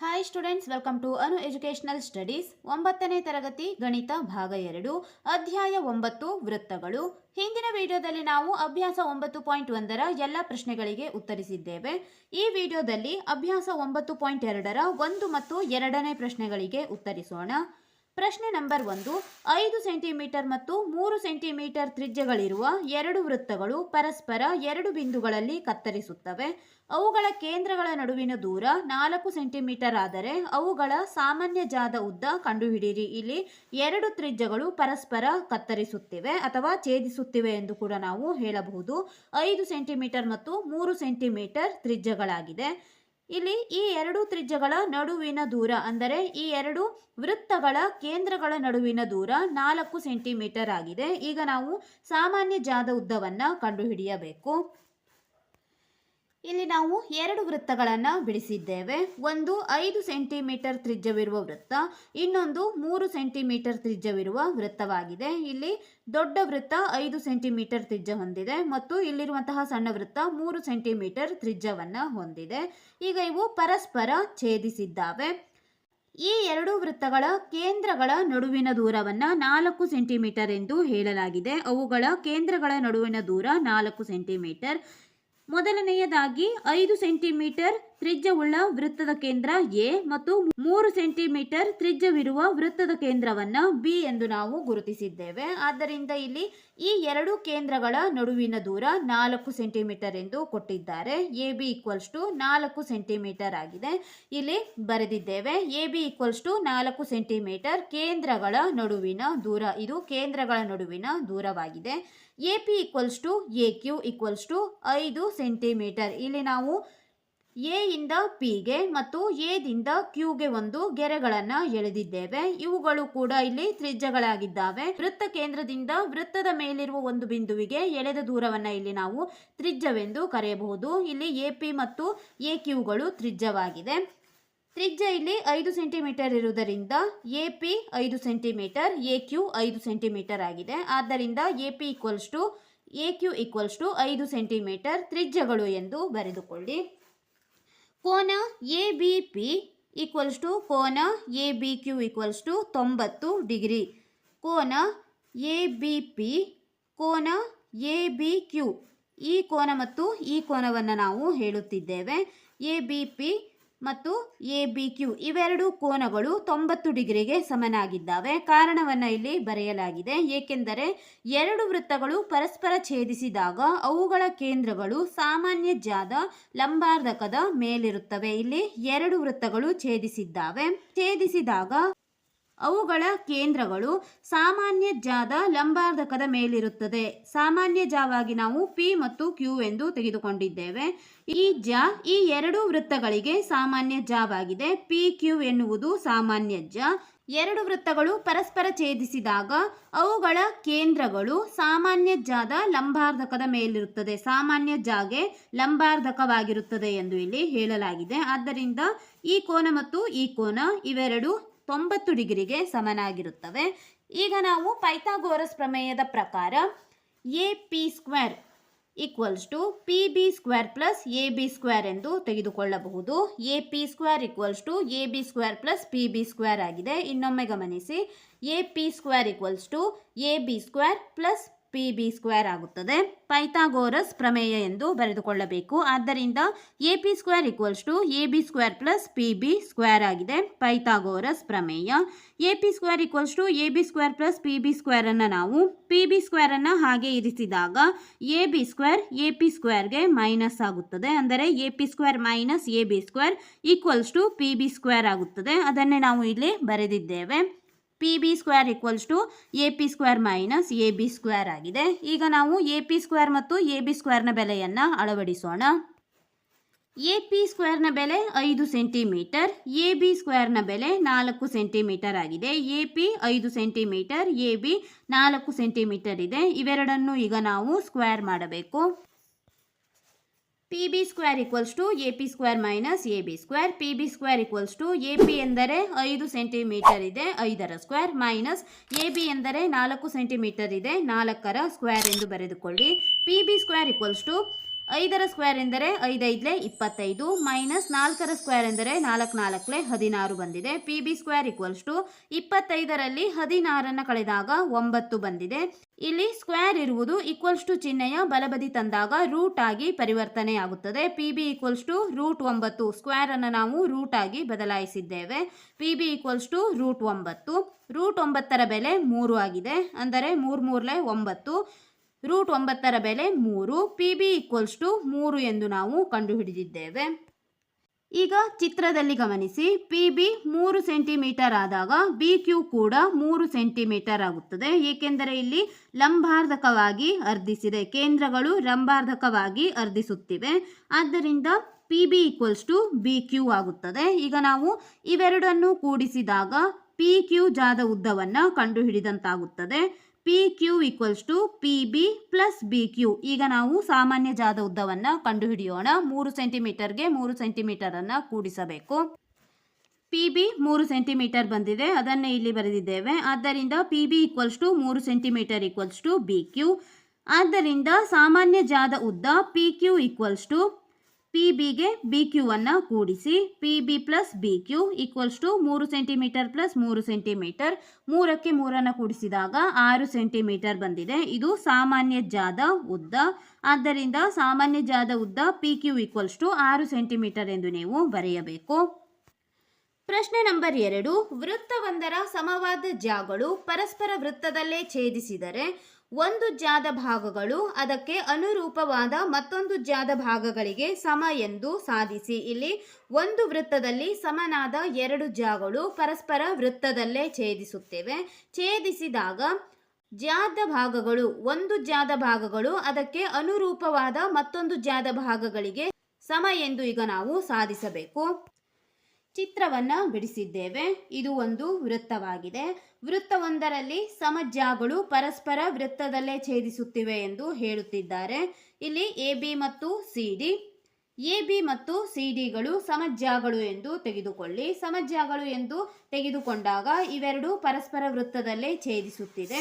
Hi students welcome to Anu educational studies ಒಂಬತ್ತನೇ ತರಗತಿ, ಗಣಿತ ಭಾಗ ಎರಡು, ಅಧ್ಯಾಯ ಒಂಬತ್ತು, ವೃತ್ತಗಳು. ಹಿಂದಿನ ವಿಡಿಯೋದಲ್ಲಿ ನಾವು ಅಭ್ಯಾಸ ಒಂಬತ್ತು ಪಾಯಿಂಟ್ ಒಂದರ ಎಲ್ಲ ಪ್ರಶ್ನೆಗಳಿಗೆ ಉತ್ತರಿಸಿದ್ದೇವೆ. ಈ ವಿಡಿಯೋದಲ್ಲಿ ಅಭ್ಯಾಸ ಒಂಬತ್ತು ಪಾಯಿಂಟ್ ಎರಡರ ಒಂದು ಮತ್ತು ಎರಡನೇ ಪ್ರಶ್ನೆಗಳಿಗೆ ಉತ್ತರಿಸೋಣ. ಪ್ರಶ್ನೆ ನಂಬರ್ ಒಂದು, ಐದು ಸೆಂಟಿಮೀಟರ್ ಮತ್ತು ಮೂರು ಸೆಂಟಿಮೀಟರ್ ತ್ರಿಜ್ಯಗಳಿರುವ ಎರಡು ವೃತ್ತಗಳು ಪರಸ್ಪರ ಎರಡು ಬಿಂದುಗಳಲ್ಲಿ ಕತ್ತರಿಸುತ್ತವೆ. ಅವುಗಳ ಕೇಂದ್ರಗಳ ನಡುವಿನ ದೂರ ನಾಲ್ಕು ಸೆಂಟಿಮೀಟರ್ ಆದರೆ ಅವುಗಳ ಸಾಮಾನ್ಯ ಜಾದ ಉದ್ದ ಕಂಡುಹಿಡಿಯಿರಿ. ಇಲ್ಲಿ ಎರಡು ತ್ರಿಜ್ಯಗಳು ಪರಸ್ಪರ ಕತ್ತರಿಸುತ್ತಿವೆ ಅಥವಾ ಛೇದಿಸುತ್ತಿವೆ ಎಂದು ಕೂಡ ನಾವು ಹೇಳಬಹುದು. ಐದು ಸೆಂಟಿಮೀಟರ್ ಮತ್ತು ಮೂರು ಸೆಂಟಿಮೀಟರ್ ತ್ರಿಜ್ಯಗಳಾಗಿದೆ. ಇಲ್ಲಿ ಈ ಎರಡು ತ್ರಿಜ್ಯಗಳ ನಡುವಿನ ದೂರ ಅಂದರೆ ಈ ಎರಡು ವೃತ್ತಗಳ ಕೇಂದ್ರಗಳ ನಡುವಿನ ದೂರ ನಾಲ್ಕು ಸೆಂಟಿಮೀಟರ್ ಆಗಿದೆ. ಈಗ ನಾವು ಸಾಮಾನ್ಯ ಜಾದ ಉದ್ದವನ್ನು ಕಂಡುಹಿಡಿಯಬೇಕು. ಇಲ್ಲಿ ನಾವು ಎರಡು ವೃತ್ತಗಳನ್ನು ಬಿಡಿಸಿದ್ದೇವೆ. ಒಂದು ಐದು ಸೆಂಟಿಮೀಟರ್ ತ್ರಿಜ್ಯವಿರುವ ವೃತ್ತ, ಇನ್ನೊಂದು ಮೂರು ಸೆಂಟಿಮೀಟರ್ ತ್ರಿಜ್ಯವಿರುವ ವೃತ್ತವಾಗಿದೆ. ಇಲ್ಲಿ ದೊಡ್ಡ ವೃತ್ತ ಐದು ಸೆಂಟಿಮೀಟರ್ ತ್ರಿಜ್ಯ ಹೊಂದಿದೆ ಮತ್ತು ಇಲ್ಲಿರುವಂತಹ ಸಣ್ಣ ವೃತ್ತ ಮೂರು ಸೆಂಟಿಮೀಟರ್ ತ್ರಿಜ್ಯವನ್ನು ಹೊಂದಿದೆ. ಈಗ ಇವು ಪರಸ್ಪರ ಛೇದಿಸಿದ್ದಾವೆ. ಈ ಎರಡು ವೃತ್ತಗಳ ಕೇಂದ್ರಗಳ ನಡುವಿನ ದೂರವನ್ನು ನಾಲ್ಕು ಸೆಂಟಿಮೀಟರ್ ಎಂದು ಹೇಳಲಾಗಿದೆ. ಅವುಗಳ ಕೇಂದ್ರಗಳ ನಡುವಿನ ದೂರ ನಾಲ್ಕು ಸೆಂಟಿಮೀಟರ್. ಮೊದಲನೆಯದಾಗಿ ಐದು ಸೆಂಟಿಮೀಟರ್ ತ್ರಿಜ್ಯವುಳ್ಳ ವೃತ್ತದ ಕೇಂದ್ರ ಎ ಮತ್ತು ಮೂರು ಸೆಂಟಿಮೀಟರ್ ತ್ರಿಜ್ಯವಿರುವ ವೃತ್ತದ ಕೇಂದ್ರವನ್ನು ಬಿ ಎಂದು ನಾವು ಗುರುತಿಸಿದ್ದೇವೆ. ಆದ್ದರಿಂದ ಇಲ್ಲಿ ಈ ಎರಡು ಕೇಂದ್ರಗಳ ನಡುವಿನ ದೂರ ನಾಲ್ಕು ಸೆಂಟಿಮೀಟರ್ ಎಂದು ಕೊಟ್ಟಿದ್ದಾರೆ. ಎ ಬಿ ಈಕ್ವಲ್ಸ್ ಟು ನಾಲ್ಕು ಸೆಂಟಿಮೀಟರ್ ಆಗಿದೆ. ಇಲ್ಲಿ ಬರೆದಿದ್ದೇವೆ, ಎ ಬಿ ಈಕ್ವಲ್ಸ್ ಟು ನಾಲ್ಕು ಸೆಂಟಿಮೀಟರ್ ಕೇಂದ್ರಗಳ ನಡುವಿನ ದೂರ, ಇದು ಕೇಂದ್ರಗಳ ನಡುವಿನ ದೂರವಾಗಿದೆ. A P equals to A Q equals to ಐದು ಸೆಂಟಿಮೀಟರ್ ಇಲ್ಲಿ ನಾವು ಎ ಇಂದ ಪಿಗೆ ಮತ್ತು ಎದಿಂದ ಕ್ಯೂಗೆ ಒಂದು ಗೆರೆಗಳನ್ನು ಎಳೆದಿದ್ದೇವೆ. ಇವುಗಳು ಕೂಡ ಇಲ್ಲಿ ತ್ರಿಜ್ಯಗಳಾಗಿದ್ದಾವೆ. ವೃತ್ತ ಕೇಂದ್ರದಿಂದ ವೃತ್ತದ ಮೇಲಿರುವ ಒಂದು ಬಿಂದುವಿಗೆ ಎಳೆದ ದೂರವನ್ನು ಇಲ್ಲಿ ನಾವು ತ್ರಿಜ್ಯವೆಂದು ಕರೆಯಬಹುದು. ಇಲ್ಲಿ ಎ ಪಿ ಮತ್ತು ಎ ಕ್ಯೂಗಳು ತ್ರಿಜ್ಯವಾಗಿದೆ. ತ್ರಿಜ್ಯ ಇಲ್ಲಿ ಐದು ಸೆಂಟಿಮೀಟರ್ ಇರುವುದರಿಂದ ಎ ಪಿ ಐದು ಸೆಂಟಿಮೀಟರ್ ಎ ಕ್ಯೂ ಐದು ಸೆಂಟಿಮೀಟರ್ ಆಗಿದೆ. ಆದ್ದರಿಂದ A P equals to A Q equals to ಐದು ಸೆಂಟಿಮೀಟರ್ ತ್ರಿಜ್ಯಗಳು ಎಂದು ಬರೆದುಕೊಳ್ಳಿ. ಕೋನ A B P equals to ಕೋನ A B Q equals to ತೊಂಬತ್ತು ಡಿಗ್ರಿ. ಕೋನ ಎ ಬಿ ಪಿ ಕೋನ ಎ ಬಿ ಕ್ಯೂ ಈ ಕೋನ ಮತ್ತು ಈ ಕೋನವನ್ನು ನಾವು ಹೇಳುತ್ತಿದ್ದೇವೆ. ಎ ಬಿ ಪಿ ಮತ್ತು ಎ ಬಿ ಕ್ಯೂ ಇವೆರಡು ಕೋನಗಳು ತೊಂಬತ್ತು ಡಿಗ್ರಿಗೆ ಸಮನಾಗಿದ್ದಾವೆ. ಕಾರಣವನ್ನು ಇಲ್ಲಿ ಬರೆಯಲಾಗಿದೆ. ಏಕೆಂದರೆ ಎರಡು ವೃತ್ತಗಳು ಪರಸ್ಪರ ಛೇದಿಸಿದಾಗ ಅವುಗಳ ಕೇಂದ್ರಗಳು ಸಾಮಾನ್ಯ ಜಾದ ಲಂಬಾರ್ಧಕದ ಮೇಲಿರುತ್ತವೆ. ಇಲ್ಲಿ ಎರಡು ವೃತ್ತಗಳು ಛೇದಿಸಿದ್ದಾವೆ. ಛೇದಿಸಿದಾಗ ಅವುಗಳ ಕೇಂದ್ರಗಳು ಸಾಮಾನ್ಯ ಜಾದ ಲಂಬಾರ್ಧಕದ ಮೇಲಿರುತ್ತದೆ. ಸಾಮಾನ್ಯ ಜಾವಾಗಿ ನಾವು ಪಿ ಮತ್ತು ಕ್ಯೂ ಎಂದು ತೆಗೆದುಕೊಂಡಿದ್ದೇವೆ. ಈ ಜ, ಈ ಎರಡು ವೃತ್ತಗಳಿಗೆ ಸಾಮಾನ್ಯ ಜಾವಾಗಿದೆ. ಪಿ, ಕ್ಯೂ ಎನ್ನುವುದು ಸಾಮಾನ್ಯ ಜ. ಎರಡು ವೃತ್ತಗಳು ಪರಸ್ಪರ ಛೇದಿಸಿದಾಗ ಅವುಗಳ ಕೇಂದ್ರಗಳು ಸಾಮಾನ್ಯ ಜಾದ ಲಂಬಾರ್ಧಕದ ಮೇಲಿರುತ್ತದೆ. ಸಾಮಾನ್ಯ ಜಾಗೆ ಲಂಬಾರ್ಧಕವಾಗಿರುತ್ತದೆ ಎಂದು ಇಲ್ಲಿ ಹೇಳಲಾಗಿದೆ. ಆದ್ದರಿಂದ ಈ ಕೋನ ಮತ್ತು ಈ ಕೋನ ಇವೆರಡು ತೊಂಬತ್ತು ಡಿಗ್ರಿಗೆ ಸಮನಾಗಿರುತ್ತವೆ. ಈಗ ನಾವು ಪೈಥಾಗೋರಸ್ ಪ್ರಮೇಯದ ಪ್ರಕಾರ A P square equals to P B square plus A B square ಎಂದು ತೆಗೆದುಕೊಳ್ಳಬಹುದು. A P square equals to A B square plus P B square ಆಗಿದೆ. ಇನ್ನೊಮ್ಮೆ ಗಮನಿಸಿ. A P square equals to A B square plus P B square ಆಗುತ್ತದೆ. Pythagoras ಪ್ರಮೇಯ ಎಂದು ಬರೆದುಕೊಳ್ಳಬೇಕು. ಆದ್ದರಿಂದ A P square equals to A B square plus P B square ಆಗಿದೆ. Pythagoras ಪ್ರಮೇಯ. A P square equals to A B square plus P B ಸ್ಕ್ವೇರನ್ನು ನಾವು P B ಸ್ಕ್ವೇರನ್ನು ಹಾಗೆ ಇರಿಸಿದಾಗ A B square A P ಸ್ಕ್ವೇರ್ಗೆ minus ಆಗುತ್ತದೆ. ಅಂದರೆ A P square minus A B square equals to P B square ಆಗುತ್ತದೆ. ಅದನ್ನೇ ನಾವು ಇಲ್ಲಿ ಬರೆದಿದ್ದೇವೆ. P B square equals to A P square minus A B square ಆಗಿದೆ. ಈಗ ನಾವು ಎ ಪಿ ಸ್ಕ್ವೇರ್ ಮತ್ತು ಎ ಬಿ ಸ್ಕ್ವೇರ್ನ ಬೆಲೆಯನ್ನು ಅಳವಡಿಸೋಣ. ಎ ಪಿ ಸ್ಕ್ವೇರ್ನ ಬೆಲೆ ಐದು ಸೆಂಟಿಮೀಟರ್ ಎ ಬಿ ಸ್ಕ್ವೇರ್ನ ಬೆಲೆ ನಾಲ್ಕು ಸೆಂಟಿಮೀಟರ್ ಆಗಿದೆ. ಎ ಪಿ ಐದು ಸೆಂಟಿಮೀಟರ್ ಎ ಬಿ ನಾಲ್ಕು ಸೆಂಟಿಮೀಟರ್ ಇದೆ. ಇವೆರಡನ್ನು ಈಗ ನಾವು ಸ್ಕ್ವೇರ್ ಮಾಡಬೇಕು. P B square equals to A P square minus A B square P B square equals to A P ಎಂದರೆ ಐದು ಸೆಂಟಿಮೀಟರ್ ಇದೆ, ಐದರ ಸ್ಕ್ವೇರ್ ಮೈನಸ್ ಎ ಬಿ ಎಂದರೆ ನಾಲ್ಕು ಸೆಂಟಿಮೀಟರ್ ಇದೆ, ನಾಲ್ಕರ ಸ್ಕ್ವೇರ್ ಎಂದು ಬರೆದುಕೊಳ್ಳಿ. P B square equals to ಐದರ ಸ್ಕ್ವೇರ್ ಎಂದರೆ ಐದೈದಲೇ ಇಪ್ಪತ್ತೈದು ಮೈನಸ್ ನಾಲ್ಕರ ಸ್ಕ್ವೇರ್ ಎಂದರೆ ನಾಲ್ಕು ನಾಲ್ಕಲೆ ಹದಿನಾರು ಬಂದಿದೆ. P B square equals to ಇಪ್ಪತ್ತೈದರಲ್ಲಿ ಹದಿನಾರನ್ನು ಕಳೆದಾಗ ಒಂಬತ್ತು ಬಂದಿದೆ. ಇಲ್ಲಿ ಸ್ಕ್ವೇರ್ ಇರುವುದು ಈಕ್ವಲ್ಸ್ ಟು ಚಿಹ್ನೆಯ ಬಲಬದಿ ತಂದಾಗ ರೂಟ್ ಆಗಿ ಪರಿವರ್ತನೆ ಆಗುತ್ತದೆ P B equals to root ಒಂಬತ್ತು. ಸ್ಕ್ವೇರ್ ಅನ್ನು ನಾವು ರೂಟ್ ಆಗಿ ಬದಲಾಯಿಸಿದ್ದೇವೆ. P B equals to root ಒಂಬತ್ತು. ರೂಟ್ ಒಂಬತ್ತರ ಬೆಲೆ ಮೂರು ಆಗಿದೆ. ಅಂದರೆ ಮೂರು ಮೂರಲೆ ಒಂಬತ್ತು. ರೂಟ್ ಒಂಬತ್ತರ ಬೆಲೆ ಮೂರು. ಪಿ ಬಿ ಈಕ್ವಲ್ಸ್ ಟು ಮೂರು ಎಂದು ನಾವು ಕಂಡುಹಿಡಿದಿದ್ದೇವೆ. ಈಗ ಚಿತ್ರದಲ್ಲಿ ಗಮನಿಸಿ ಪಿ ಬಿ ಮೂರು ಸೆಂಟಿಮೀಟರ್ ಆದಾಗ ಬಿ ಕ್ಯೂ ಕೂಡ ಮೂರು ಸೆಂಟಿಮೀಟರ್ ಆಗುತ್ತದೆ. ಏಕೆಂದರೆ ಇಲ್ಲಿ ಲಂಬಾರ್ಧಕವಾಗಿ ಅರ್ಧಿಸಿದೆ. ಕೇಂದ್ರಗಳು ಲಂಬಾರ್ಧಕವಾಗಿ ಅರ್ಧಿಸುತ್ತಿವೆ. ಆದ್ದರಿಂದ P B equals to B Q ಆಗುತ್ತದೆ. ಈಗ ನಾವು ಇವೆರಡನ್ನು ಕೂಡಿಸಿದಾಗ ಪಿ ಕ್ಯೂ ಜಾದ ಉದ್ದವನ್ನು ಕಂಡುಹಿಡಿದಂತಾಗುತ್ತದೆ. P Q equals to P B plus B Q ಈಗ ನಾವು ಸಾಮಾನ್ಯ ಜಾದ ಉದ್ದವನ್ನು ಕಂಡುಹಿಡಿಯೋಣ. ಮೂರು ಸೆಂಟಿಮೀಟರ್ಗೆ ಮೂರು ಸೆಂಟಿಮೀಟರನ್ನು ಕೂಡಿಸಬೇಕು. ಪಿ ಬಿ ಮೂರು ಸೆಂಟಿಮೀಟರ್ ಬಂದಿದೆ. ಅದನ್ನೇ ಇಲ್ಲಿ ಬರೆದಿದ್ದೇವೆ. ಆದ್ದರಿಂದ ಪಿ ಬಿ ಈಕ್ವಲ್ಸ್ ಟು ಮೂರು centimetre equals to B Q ಆದ್ದರಿಂದ ಸಾಮಾನ್ಯ ಜಾದ ಉದ್ದ P Q equals to P ಬಿಗೆ ಬಿ ಕ್ಯೂವನ್ನು ಕೂಡಿಸಿ P B plus B Q equals to ಮೂರು ಸೆಂಟಿಮೀಟರ್ ಪ್ಲಸ್ ಮೂರು ಸೆಂಟಿಮೀಟರ್ ಮೂರಕ್ಕೆ ಮೂರನ್ನು ಕೂಡಿಸಿದಾಗ ಆರು ಸೆಂಟಿಮೀಟರ್ ಬಂದಿದೆ. ಇದು ಸಾಮಾನ್ಯ ಜಾದ ಉದ್ದ. ಆದ್ದರಿಂದ ಸಾಮಾನ್ಯ ಜಾದ ಉದ್ದ ಪಿ ಕ್ಯೂ ಈಕ್ವಲ್ಸ್ ಟು ಆರು ಸೆಂಟಿಮೀಟರ್ ಎಂದು ನೀವು ಬರೆಯಬೇಕು. ಪ್ರಶ್ನೆ ನಂಬರ್ ಎರಡು. ವೃತ್ತವೊಂದರ ಸಮವಾದ ಜಾಗಳು ಪರಸ್ಪರ ವೃತ್ತದಲ್ಲೇ ಛೇದಿಸಿದರೆ ಒಂದು ಜಾದ ಭಾಗಗಳು ಅದಕ್ಕೆ ಅನುರೂಪವಾದ ಮತ್ತೊಂದು ಜಾದ ಭಾಗಗಳಿಗೆ ಸಮ ಎಂದು ಸಾಧಿಸಿ. ಇಲ್ಲಿ ಒಂದು ವೃತ್ತದಲ್ಲಿ ಸಮನಾದ ಎರಡು ಜಾಗಳು ಪರಸ್ಪರ ವೃತ್ತದಲ್ಲೇ ಛೇದಿಸುತ್ತೇವೆ. ಛೇದಿಸಿದಾಗ ಜಾದ ಭಾಗಗಳು ಒಂದು ಜಾದ ಭಾಗಗಳು ಅದಕ್ಕೆ ಅನುರೂಪವಾದ ಮತ್ತೊಂದು ಜಾದ ಭಾಗಗಳಿಗೆ ಸಮ ಎಂದು ಈಗ ನಾವು ಸಾಧಿಸಬೇಕು. ಚಿತ್ರವನ್ನ ಬಿಡಿಸಿದ್ದೇವೆ. ಇದು ಒಂದು ವೃತ್ತವಾಗಿದೆ. ವೃತ್ತವೊಂದರಲ್ಲಿ ಸಮಜ್ಯಾಗಳು ಪರಸ್ಪರ ವೃತ್ತದಲ್ಲೇ ಛೇದಿಸುತ್ತಿವೆ ಎಂದು ಹೇಳುತ್ತಿದ್ದಾರೆ. ಇಲ್ಲಿ ಎ, ಬಿ ಮತ್ತು ಸಿ, ಡಿ. ಎ, ಬಿ ಮತ್ತು ಸಿ, ಡಿಗಳು ಸಮಜ್ಯಾಗಳು ಎಂದು ತೆಗೆದುಕೊಳ್ಳಿ. ಸಮಜ್ಯಾಗಳು ಎಂದು ತೆಗೆದುಕೊಂಡಾಗ ಇವೆರಡು ಪರಸ್ಪರ ವೃತ್ತದಲ್ಲೇ ಛೇದಿಸುತ್ತಿದೆ.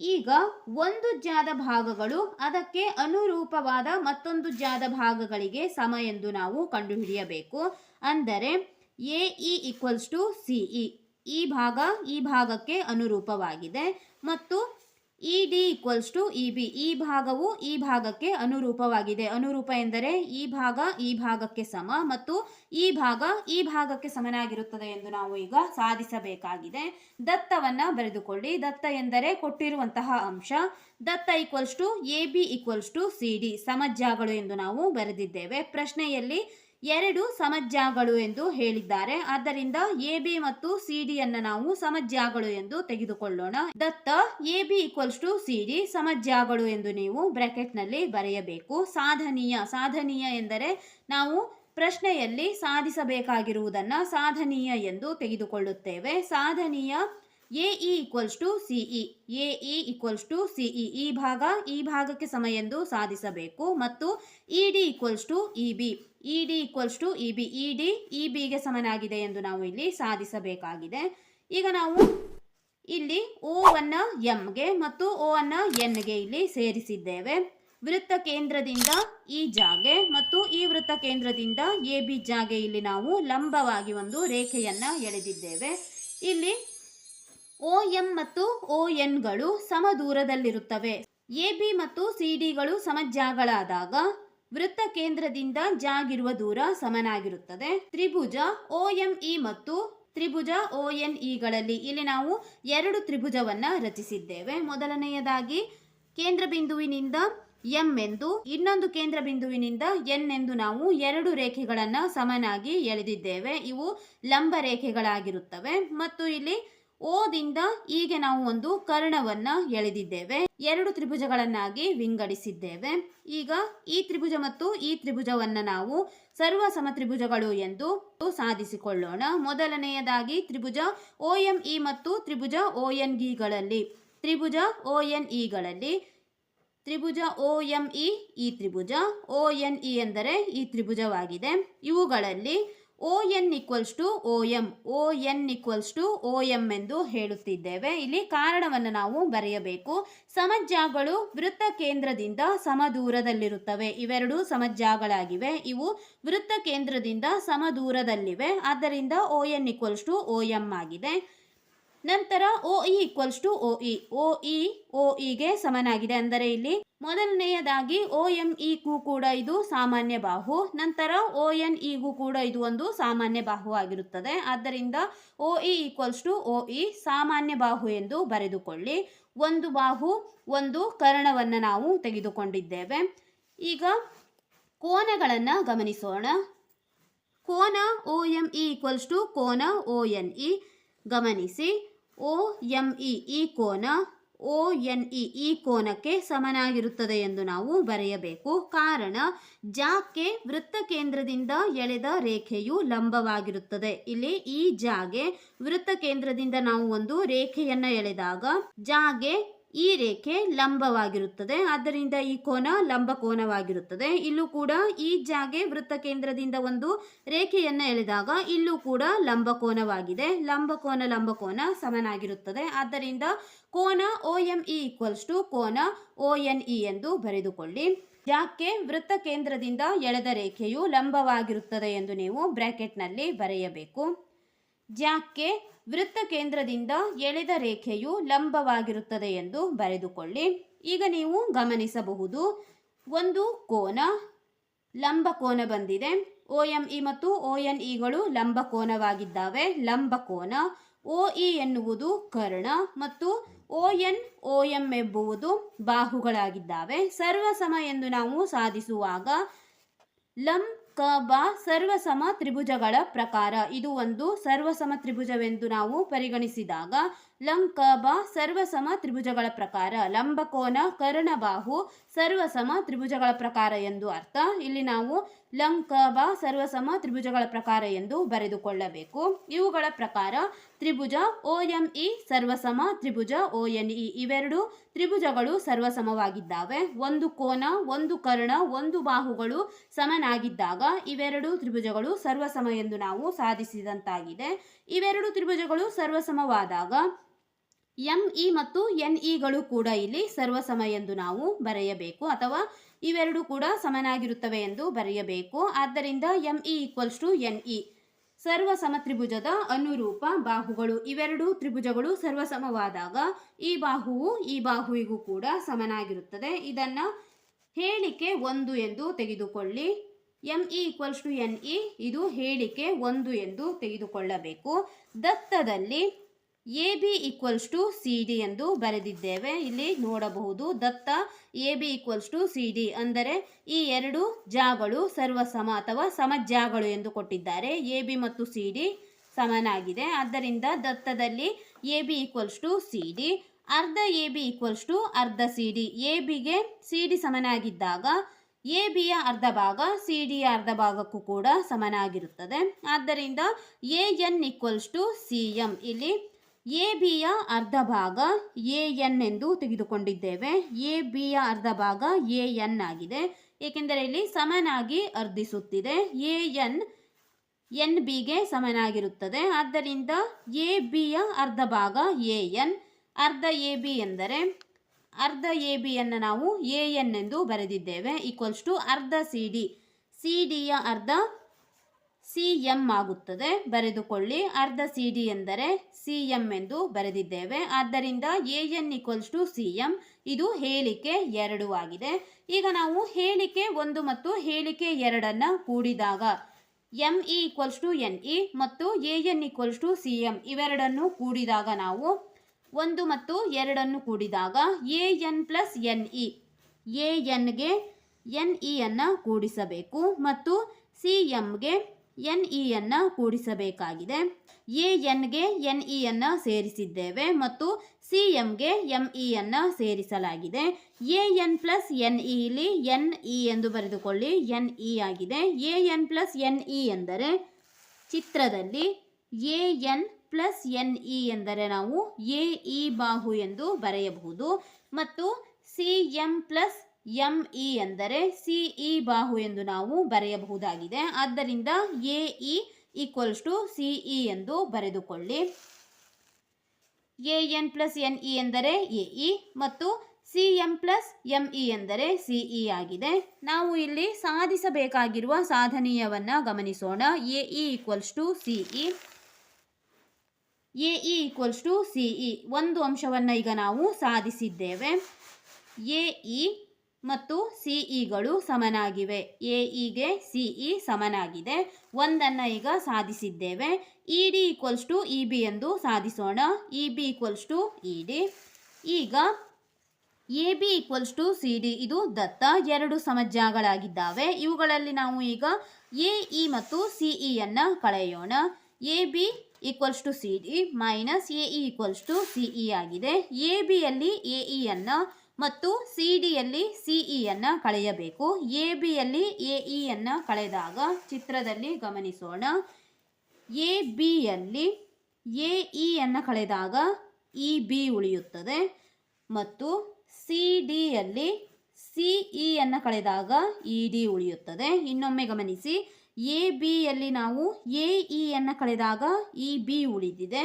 ಈಗ ಒಂದು ಜಾದ ಭಾಗಗಳು ಅದಕ್ಕೆ ಅನುರೂಪವಾದ ಮತ್ತೊಂದು ಜಾದ ಭಾಗಗಳಿಗೆ ಸಮ ಎಂದು ನಾವು ಕಂಡುಹಿಡಿಯಬೇಕು. ಅಂದರೆ A E equals to C ಈ ಭಾಗ ಈ ಭಾಗಕ್ಕೆ ಅನುರೂಪವಾಗಿದೆ. ಮತ್ತು E D equals to E B. ಈ ಭಾಗವು ಈ ಭಾಗಕ್ಕೆ ಅನುರೂಪವಾಗಿದೆ. ಅನುರೂಪ ಎಂದರೆ ಈ ಭಾಗ ಈ ಭಾಗಕ್ಕೆ ಸಮ ಮತ್ತು ಈ ಭಾಗ ಈ ಭಾಗಕ್ಕೆ ಸಮನಾಗಿರುತ್ತದೆ ಎಂದು ನಾವು ಈಗ ಸಾಧಿಸಬೇಕಾಗಿದೆ. ದತ್ತವನ್ನು ಬರೆದುಕೊಳ್ಳಿ. ದತ್ತ ಎಂದರೆ ಕೊಟ್ಟಿರುವಂತಹ ಅಂಶ. ದತ್ತ equals to A B equals to C D. ಸಮಜ್ಜಾಗಳು ಎಂದು ನಾವು ಬರೆದಿದ್ದೇವೆ. ಪ್ರಶ್ನೆಯಲ್ಲಿ ಎರಡು ಸಮಜ್ಯಾಗಳು ಎಂದು ಹೇಳಿದ್ದಾರೆ. ಆದ್ದರಿಂದ ಎ ಬಿ ಮತ್ತು ಸಿ ಡಿ ಅನ್ನ ನಾವು ಸಮಜ್ಯಾಗಳು ಎಂದು ತೆಗೆದುಕೊಳ್ಳೋಣ. ದತ್ತ A B equals to C D ಸಮಜ್ಯಾಗಳು ಎಂದು ನೀವು ಬ್ರಾಕೆಟ್ನಲ್ಲಿ ಬರೆಯಬೇಕು. ಸಾಧನೀಯ ಸಾಧನೀಯ ಎಂದರೆ ನಾವು ಪ್ರಶ್ನೆಯಲ್ಲಿ ಸಾಧಿಸಬೇಕಾಗಿರುವುದನ್ನು ಸಾಧನೀಯ ಎಂದು ತೆಗೆದುಕೊಳ್ಳುತ್ತೇವೆ. ಸಾಧನೀಯ A E equals to C E A E equals to C E ಈ ಭಾಗ, ಈ ಭಾಗಕ್ಕೆ ಸಮ ಎಂದು ಸಾಧಿಸಬೇಕು. ಮತ್ತು E D equals to E B E D equals to E B E D E ಬಿಗೆ ಸಮನಾಗಿದೆ ಎಂದು ನಾವು ಇಲ್ಲಿ ಸಾಧಿಸಬೇಕಾಗಿದೆ. ಈಗ ನಾವು ಇಲ್ಲಿ ಓ ಅನ್ನ ಎಂಗೆ ಮತ್ತು ಓ ಅನ್ನ ಎನ್ಗೆ ಇಲ್ಲಿ ಸೇರಿಸಿದ್ದೇವೆ. ವೃತ್ತ ಕೇಂದ್ರದಿಂದ ಈ ಜಾಗೆ ಮತ್ತು ಈ ವೃತ್ತ ಕೇಂದ್ರದಿಂದ ಎ ಬಿ ಜಾಗೆ ಇಲ್ಲಿ ನಾವು ಲಂಬವಾಗಿ ಒಂದು ರೇಖೆಯನ್ನು ಎಳೆದಿದ್ದೇವೆ. ಇಲ್ಲಿ ಓ ಎಂ ಮತ್ತು ಓ ಎನ್ಗಳು ಸಮ ದೂರದಲ್ಲಿರುತ್ತವೆ ಎ ಬಿ ಮತ್ತು ಸಿ ಡಿಗಳು ಸಮಜ್ಯಾಗಳಾದಾಗ ವೃತ್ತ ಕೇಂದ್ರದಿಂದ ಜಾಗಿರುವ ದೂರ ಸಮನಾಗಿರುತ್ತದೆ. ತ್ರಿಭುಜ ಒ ಎಂ ಇ ಮತ್ತು ತ್ರಿಭುಜ ಒ ಎನ್ ಇಗಳಲ್ಲಿ ಇಲ್ಲಿ ನಾವು ಎರಡು ತ್ರಿಭುಜವನ್ನ ರಚಿಸಿದ್ದೇವೆ. ಮೊದಲನೆಯದಾಗಿ ಕೇಂದ್ರ ಬಿಂದುವಿನಿಂದ ಎಂ ಎಂದು, ಇನ್ನೊಂದು ಕೇಂದ್ರ ಬಿಂದುವಿನಿಂದ ಎನ್ ಎಂದು ನಾವು ಎರಡು ರೇಖೆಗಳನ್ನು ಸಮನಾಗಿ ಎಳೆದಿದ್ದೇವೆ. ಇವು ಲಂಬ ರೇಖೆಗಳಾಗಿರುತ್ತವೆ. ಮತ್ತು ಇಲ್ಲಿ ಓದಿಂದ ಹೀಗೆ ನಾವು ಒಂದು ಕರ್ಣವನ್ನ ಎಳೆದಿದ್ದೇವೆ. ಎರಡು ತ್ರಿಭುಜಗಳನ್ನಾಗಿ ವಿಂಗಡಿಸಿದ್ದೇವೆ. ಈಗ ಈ ತ್ರಿಭುಜ ಮತ್ತು ಈ ತ್ರಿಭುಜವನ್ನ ನಾವು ಸರ್ವ ಸಮತ್ರಿಭುಜಗಳು ಎಂದು ಸಾಧಿಸಿಕೊಳ್ಳೋಣ. ಮೊದಲನೆಯದಾಗಿ ತ್ರಿಭುಜ ಓ ಎಂ ಇ ಮತ್ತು ತ್ರಿಭುಜ ಓ ಎನ್ ಗಿಗಳಲ್ಲಿ ತ್ರಿಭುಜ ಓ ಎನ್ ಇಗಳಲ್ಲಿ ತ್ರಿಭುಜ ಓ ಎಂ ಇ, ಈ ತ್ರಿಭುಜ ಓ ಎನ್ ಇ ಎಂದರೆ ಈ ತ್ರಿಭುಜವಾಗಿದೆ. ಇವುಗಳಲ್ಲಿ O N equals to O M O N equals to O M ಎಂದು ಹೇಳುತ್ತಿದ್ದೇವೆ. ಇಲ್ಲಿ ಕಾರಣವನ್ನು ನಾವು ಬರೆಯಬೇಕು. ಸಮಜ್ಜಾಗಳು ವೃತ್ತ ಕೇಂದ್ರದಿಂದ ಸಮದೂರದಲ್ಲಿರುತ್ತವೆ. ಇವೆರಡೂ ಸಮಜ್ಜಾಗಳಾಗಿವೆ ಇವು ವೃತ್ತ ಕೇಂದ್ರದಿಂದ ಸಮದೂರದಲ್ಲಿವೆ. ಆದ್ದರಿಂದ O N equals to O M ಆಗಿದೆ. ನಂತರ O E equals to O E O E O ಇಗೆ ಸಮನಾಗಿದೆ ಅಂದರೆ ಇಲ್ಲಿ ಮೊದಲನೆಯದಾಗಿ ಒ ಎಂ ಇಗೂ ಕೂಡ ಇದು ಸಾಮಾನ್ಯ ಬಾಹು, ನಂತರ ಒ ಎನ್ ಇಗೂ ಕೂಡ ಇದು ಒಂದು ಸಾಮಾನ್ಯ ಬಾಹು ಆಗಿರುತ್ತದೆ. ಆದ್ದರಿಂದ O E equals to O E ಸಾಮಾನ್ಯ ಬಾಹು ಎಂದು ಬರೆದುಕೊಳ್ಳಿ. ಒಂದು ಬಾಹು, ಒಂದು ಕರ್ಣವನ್ನು ನಾವು ತೆಗೆದುಕೊಂಡಿದ್ದೇವೆ. ಈಗ ಕೋನಗಳನ್ನು ಗಮನಿಸೋಣ. ಕೋನ O M E equals to ಕೋನ ಓ ಎನ್ ಇ ಗಮನಿಸಿ. ಒ ಎಂ ಇ ಈ ಕೋನ ಒ ಎನ್ ಇ ಈ ಕೋನಕ್ಕೆ ಸಮನಾಗಿರುತ್ತದೆ ಎಂದು ನಾವು ಬರೆಯಬೇಕು. ಕಾರಣ, ಜಾಕ್ಕೆ ವೃತ್ತ ಕೇಂದ್ರದಿಂದ ಎಳೆದ ರೇಖೆಯು ಲಂಬವಾಗಿರುತ್ತದೆ. ಇಲ್ಲಿ ಈ ಜಾಗೆ ವೃತ್ತ ಕೇಂದ್ರದಿಂದ ನಾವು ಒಂದು ರೇಖೆಯನ್ನು ಎಳೆದಾಗ, ಜಾಗೆ ಈ ರೇಖೆ ಲಂಬವಾಗಿರುತ್ತದೆ. ಆದ್ದರಿಂದ ಈ ಕೋನ ಲಂಬ ಕೋನವಾಗಿರುತ್ತದೆ ಇಲ್ಲೂ ಕೂಡ ಈ ಜಾಗೆ ವೃತ್ತ ಕೇಂದ್ರದಿಂದ ಒಂದು ರೇಖೆಯನ್ನು ಎಳೆದಾಗ ಇಲ್ಲೂ ಕೂಡ ಲಂಬ ಕೋನವಾಗಿದೆ ಲಂಬ ಕೋನ ಲಂಬ ಕೋನ ಸಮನಾಗಿರುತ್ತದೆ. ಆದ್ದರಿಂದ ಕೋನ O M E equals to ಕೋನ ಒ ಎನ್ ಇ ಎಂದು ಬರೆದುಕೊಳ್ಳಿ. ಯಾಕೆ ವೃತ್ತ ಕೇಂದ್ರದಿಂದ ಎಳೆದ ರೇಖೆಯು ಲಂಬವಾಗಿರುತ್ತದೆ ಎಂದು ನೀವು ಬ್ರ್ಯಾಕೆಟ್ನಲ್ಲಿ ಬರೆಯಬೇಕು. ಜಾಕ್ಕೆ ವೃತ್ತ ಕೇಂದ್ರದಿಂದ ಎಳೆದ ರೇಖೆಯು ಲಂಬವಾಗಿರುತ್ತದೆ ಎಂದು ಬರೆದುಕೊಳ್ಳಿ. ಈಗ ನೀವು ಗಮನಿಸಬಹುದು, ಒಂದು ಕೋನ ಲಂಬ ಕೋನ ಬಂದಿದೆ. ಓ ಎಂ ಇ ಮತ್ತು ಒ ಎನ್ ಇಗಳು ಲಂಬ ಕೋನವಾಗಿದ್ದಾವೆ. ಲಂಬ ಕೋನ ಒ ಇ ಎನ್ನುವುದು ಕರ್ಣ ಮತ್ತು ಒ ಎನ್ ಒ ಎಂ ಎಂಬುವುದು ಬಾಹುಗಳಾಗಿದ್ದಾವೆ. ಸರ್ವಸಮ ಎಂದು ನಾವು ಸಾಧಿಸುವಾಗ ಲಂ ಕ ಬಾ ಸರ್ವಸಮ ತ್ರಿಭುಜಗಳ ಪ್ರಕಾರ. ಇದು ಒಂದು ಸರ್ವಸಮ ತ್ರಿಭುಜವೆಂದು ನಾವು ಪರಿಗಣಿಸಿದಾಗ ಲಂ ಕ ಬ ಸರ್ವಸಮ ತ್ರಿಭುಜಗಳ ಪ್ರಕಾರ, ಲಂಬಕೋನ, ಕರ್ಣಬಾಹು ಸರ್ವಸಮ ತ್ರಿಭುಜಗಳ ಪ್ರಕಾರ ಎಂದು ಅರ್ಥ. ಇಲ್ಲಿ ನಾವು ಲಂಕ ಕ ಬ ಸರ್ವಸಮ ತ್ರಿಭುಜಗಳ ಪ್ರಕಾರ ಎಂದು ಬರೆದುಕೊಳ್ಳಬೇಕು. ಇವುಗಳ ಪ್ರಕಾರ ತ್ರಿಭುಜ ಒ ಎಂ ಇ, ಸರ್ವಸಮ ತ್ರಿಭುಜ ಒ ಎನ್ ಇ ಇವೆರಡು ತ್ರಿಭುಜಗಳು ಸರ್ವಸಮವಾಗಿದ್ದಾವೆ. ಒಂದು ಕೋನ, ಒಂದು ಕರ್ಣ, ಒಂದು ಬಾಹುಗಳು ಸಮನಾಗಿದ್ದಾಗ ಇವೆರಡು ತ್ರಿಭುಜಗಳು ಸರ್ವಸಮ ಎಂದು ನಾವು ಸಾಧಿಸಿದಂತಾಗಿದೆ. ಇವೆರಡು ತ್ರಿಭುಜಗಳು ಸರ್ವಸಮವಾದಾಗ ಎಂ ಇ ಮತ್ತು ಎನ್ ಇಗಳು ಕೂಡ ಇಲ್ಲಿ ಸರ್ವಸಮ ಎಂದು ನಾವು ಬರೆಯಬೇಕು ಅಥವಾ ಇವೆರಡು ಕೂಡ ಸಮನಾಗಿರುತ್ತವೆ ಎಂದು ಬರೆಯಬೇಕು. ಆದ್ದರಿಂದ M E equals to N E. ಸರ್ವಸಮ ತ್ರಿಭುಜದ ಅನುರೂಪ ಬಾಹುಗಳು. ಇವೆರಡು ತ್ರಿಭುಜಗಳು ಸರ್ವಸಮವಾದಾಗ ಈ ಬಾಹುವು ಈ ಬಾಹುವಿಗೂ ಕೂಡ ಸಮನಾಗಿರುತ್ತದೆ. ಇದನ್ನು ಹೇಳಿಕೆ ಒಂದು ಎಂದು ತೆಗೆದುಕೊಳ್ಳಿ. M E equals to N E. ಇದು ಹೇಳಿಕೆ ಒಂದು ಎಂದು ತೆಗೆದುಕೊಳ್ಳಬೇಕು. ದತ್ತದಲ್ಲಿ A B equals to C D ಎಂದು ಬರೆದಿದ್ದೇವೆ. ಇಲ್ಲಿ ನೋಡಬಹುದು ದತ್ತ A B equals to C D ಅಂದರೆ ಈ ಎರಡು ಜಾಗಳು ಸರ್ವಸಮ ಅಥವಾ ಸಮಜಾಗಳು ಎಂದು ಕೊಟ್ಟಿದ್ದಾರೆ. ಎ ಬಿ ಮತ್ತು ಸಿ ಡಿ ಸಮನಾಗಿದೆ. ಆದ್ದರಿಂದ ದತ್ತದಲ್ಲಿ A B equals to C D, ಅರ್ಧ ಎ ಬಿ ಈಕ್ವಲ್ಸ್ ಟು ಅರ್ಧ ಸಿ ಡಿ. ಎ ಬಿಗೆ ಸಿ ಡಿ ಸಮನಾಗಿದ್ದಾಗ ಎ ಬಿಯ ಅರ್ಧ ಭಾಗ, ಸಿ ಡಿಯ ಅರ್ಧ ಭಾಗಕ್ಕೂ ಕೂಡ ಸಮನಾಗಿರುತ್ತದೆ. ಆದ್ದರಿಂದ A N equals to C M. ಇಲ್ಲಿ ಎ ಬಿಯ ಅರ್ಧ ಭಾಗ ಎ ಎನ್ ಎಂದು ತೆಗೆದುಕೊಂಡಿದ್ದೇವೆ. ಎ ಬಿಯ ಅರ್ಧ ಭಾಗ ಎ ಎನ್ ಆಗಿದೆ. ಏಕೆಂದರೆ ಇಲ್ಲಿ ಸಮನಾಗಿ ಅರ್ಧಿಸುತ್ತಿದೆ. ಎ ಎನ್ ಎನ್ ಬಿಗೆ ಸಮನಾಗಿರುತ್ತದೆ. ಆದ್ದರಿಂದ ಎ ಬಿಯ ಅರ್ಧ ಭಾಗ ಎ ಎನ್. ಅರ್ಧ ಎ ಬಿ ಎಂದರೆ, ಅರ್ಧ ಎ ಬಿಯನ್ನು ನಾವು ಎ ಎನ್ ಎಂದು ಬರೆದಿದ್ದೇವೆ. ಈಕ್ವಲ್ಸ್ ಟು ಅರ್ಧ ಸಿ ಡಿ. ಸಿ ಡಿಯ ಅರ್ಧ ಸಿ ಎಂ ಆಗುತ್ತದೆ. ಬರೆದುಕೊಳ್ಳಿ. ಅರ್ಧ ಸಿ ಡಿ ಎಂದರೆ ಸಿ ಎಂ ಎಂದು ಬರೆದಿದ್ದೇವೆ. ಆದ್ದರಿಂದ A N equals to C M ಇದು ಹೇಳಿಕೆ ಎರಡು ಆಗಿದೆ. ಈಗ ನಾವು ಹೇಳಿಕೆ ಒಂದು ಮತ್ತು ಹೇಳಿಕೆ ಎರಡನ್ನು ಕೂಡಿದಾಗ M E equals to N E ಮತ್ತು A N equals to C M ಇವೆರಡನ್ನು ಕೂಡಿದಾಗ ನಾವು ಒಂದು ಮತ್ತು ಎರಡನ್ನು ಕೂಡಿದಾಗ A N plus N E A ಎನ್ಗೆ N ಇಯನ್ನು ಕೂಡಿಸಬೇಕು ಮತ್ತು ಸಿ ಎಂಗೆ ಎನ್ ಇಯನ್ನು ಕೂಡಿಸಬೇಕಾಗಿದೆ. ಎ ಎನ್ಗೆ ಎನ್ ಇಯನ್ನು ಸೇರಿಸಿದ್ದೇವೆ ಮತ್ತು ಸಿ ಎಂಗೆ ಎಂ ಇಯನ್ನು ಸೇರಿಸಲಾಗಿದೆ. ಎ ಎನ್ ಪ್ಲಸ್ ಎನ್ ಇಲಿ ಎನ್ ಇ ಎಂದು ಬರೆದುಕೊಳ್ಳಿ. ಎನ್ ಇ ಆಗಿದೆ. A N plus N E ಎಂದರೆ ಚಿತ್ರದಲ್ಲಿ A N plus N E ಎಂದರೆ ನಾವು ಎ ಇ ಬಾಹು ಎಂದು ಬರೆಯಬಹುದು ಮತ್ತು C M plus M E ಎಂದರೆ ಸಿ ಇ ಬಾಹು ಎಂದು ನಾವು ಬರೆಯಬಹುದಾಗಿದೆ. ಆದ್ದರಿಂದ A E equals to C E ಎಂದು ಬರೆದುಕೊಳ್ಳಿ. A N plus N E ಎಂದರೆ ಎ ಇ ಮತ್ತು C M plus M E ಎಂದರೆ ಸಿ ಇ ಆಗಿದೆ. ನಾವು ಇಲ್ಲಿ ಸಾಧಿಸಬೇಕಾಗಿರುವ ಸಾಧನೀಯವನ್ನು ಗಮನಿಸೋಣ. A E equals to C E. A E equals to C E. ಒಂದು ಅಂಶವನ್ನು ಈಗ ನಾವು ಸಾಧಿಸಿದ್ದೇವೆ. ಎ ಇ ಮತ್ತು ಸಿಇಗಳು ಸಮನಾಗಿವೆ. ಎ ಇಗೆ ಸಿ ಇ ಸಮನಾಗಿದೆ. ಒಂದನ್ನು ಈಗ ಸಾಧಿಸಿದ್ದೇವೆ. E D equals to E B ಎಂದು ಸಾಧಿಸೋಣ. E B equals to E D ಈಗ A B equals to C D ಇದು ದತ್ತ ಎರಡು ಸಮಜ್ಜಾಗಳಾಗಿದ್ದಾವೆ. ಇವುಗಳಲ್ಲಿ ನಾವು ಈಗ ಎ ಇ ಮತ್ತು ಸಿ ಇಯನ್ನು ಕಳೆಯೋಣ. A B equals to C D minus A E equals to C E ಆಗಿದೆ. ಎ ಬಿಯಲ್ಲಿ ಎ ಇಯನ್ನು ಮತ್ತು ಸಿ ಡಿಯಲ್ಲಿ ಸಿಇಯನ್ನು ಕಳೆಯಬೇಕು. ಎ ಬಿಯಲ್ಲಿ ಎ ಇಯನ್ನು ಕಳೆದಾಗ ಚಿತ್ರದಲ್ಲಿ ಗಮನಿಸೋಣ. ಎ ಬಿಯಲ್ಲಿ ಎ ಇಯನ್ನು ಕಳೆದಾಗ ಇ ಬಿ ಉಳಿಯುತ್ತದೆ. ಮತ್ತು ಸಿ ಡಿಯಲ್ಲಿ ಸಿ ಇಯನ್ನು ಕಳೆದಾಗ ಇ ಡಿ ಉಳಿಯುತ್ತದೆ. ಇನ್ನೊಮ್ಮೆ ಗಮನಿಸಿ. ಎ ಬಿಯಲ್ಲಿ ನಾವು ಎ ಇಯನ್ನು ಕಳೆದಾಗ ಇ ಬಿ ಉಳಿದಿದೆ.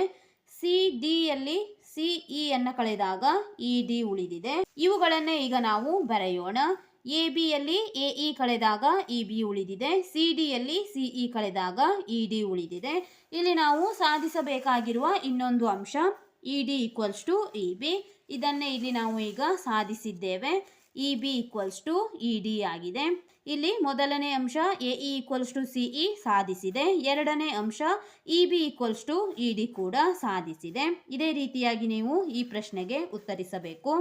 ಸಿ ಡಿಯಲ್ಲಿ ಸಿ ಅನ್ನು ಕಳೆದಾಗ ಇ, ಡಿ ಉಳಿದಿದೆ. ಇವುಗಳನ್ನೇ ಈಗ ನಾವು ಬರೆಯೋಣ. ಎ ಬಿಯಲ್ಲಿ ಎ, ಇ ಕಳೆದಾಗ ಇ, ಬಿ ಉಳಿದಿದೆ. ಸಿ ಡಿಯಲ್ಲಿ ಸಿ, ಇ ಕಳೆದಾಗ ಇ, ಡಿ ಉಳಿದಿದೆ. ಇಲ್ಲಿ ನಾವು ಸಾಧಿಸಬೇಕಾಗಿರುವ ಇನ್ನೊಂದು ಅಂಶ, E, D equals to E B. ಇದನ್ನೇ ಇಲ್ಲಿ ನಾವು ಈಗ ಸಾಧಿಸಿದ್ದೇವೆ. E, B equals to E, D ಆಗಿದೆ. ಇಲ್ಲಿ ಮೊದಲನೇ ಅಂಶ A E equals to C E ಸಾಧಿಸಿದೆ. ಎರಡನೇ ಅಂಶ E B equals to E D ಕೂಡ ಸಾಧಿಸಿದೆ. ಇದೇ ರೀತಿಯಾಗಿ ನೀವು ಈ ಪ್ರಶ್ನೆಗೆ ಉತ್ತರಿಸಬೇಕು.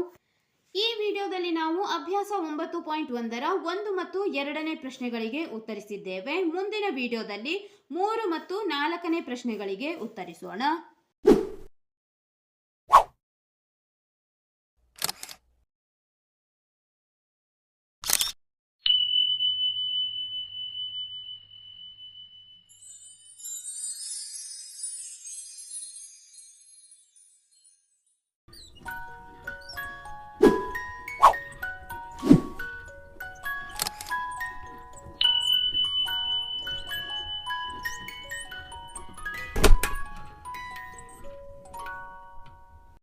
ಈ ವಿಡಿಯೋದಲ್ಲಿ ನಾವು ಅಭ್ಯಾಸ ಒಂಬತ್ತು ಪಾಯಿಂಟ್ ಒಂದರ ಒಂದು ಮತ್ತು ಎರಡನೇ ಪ್ರಶ್ನೆಗಳಿಗೆ ಉತ್ತರಿಸಿದ್ದೇವೆ. ಮುಂದಿನ ವಿಡಿಯೋದಲ್ಲಿ ಮೂರು ಮತ್ತು ನಾಲ್ಕನೇ ಪ್ರಶ್ನೆಗಳಿಗೆ ಉತ್ತರಿಸೋಣ.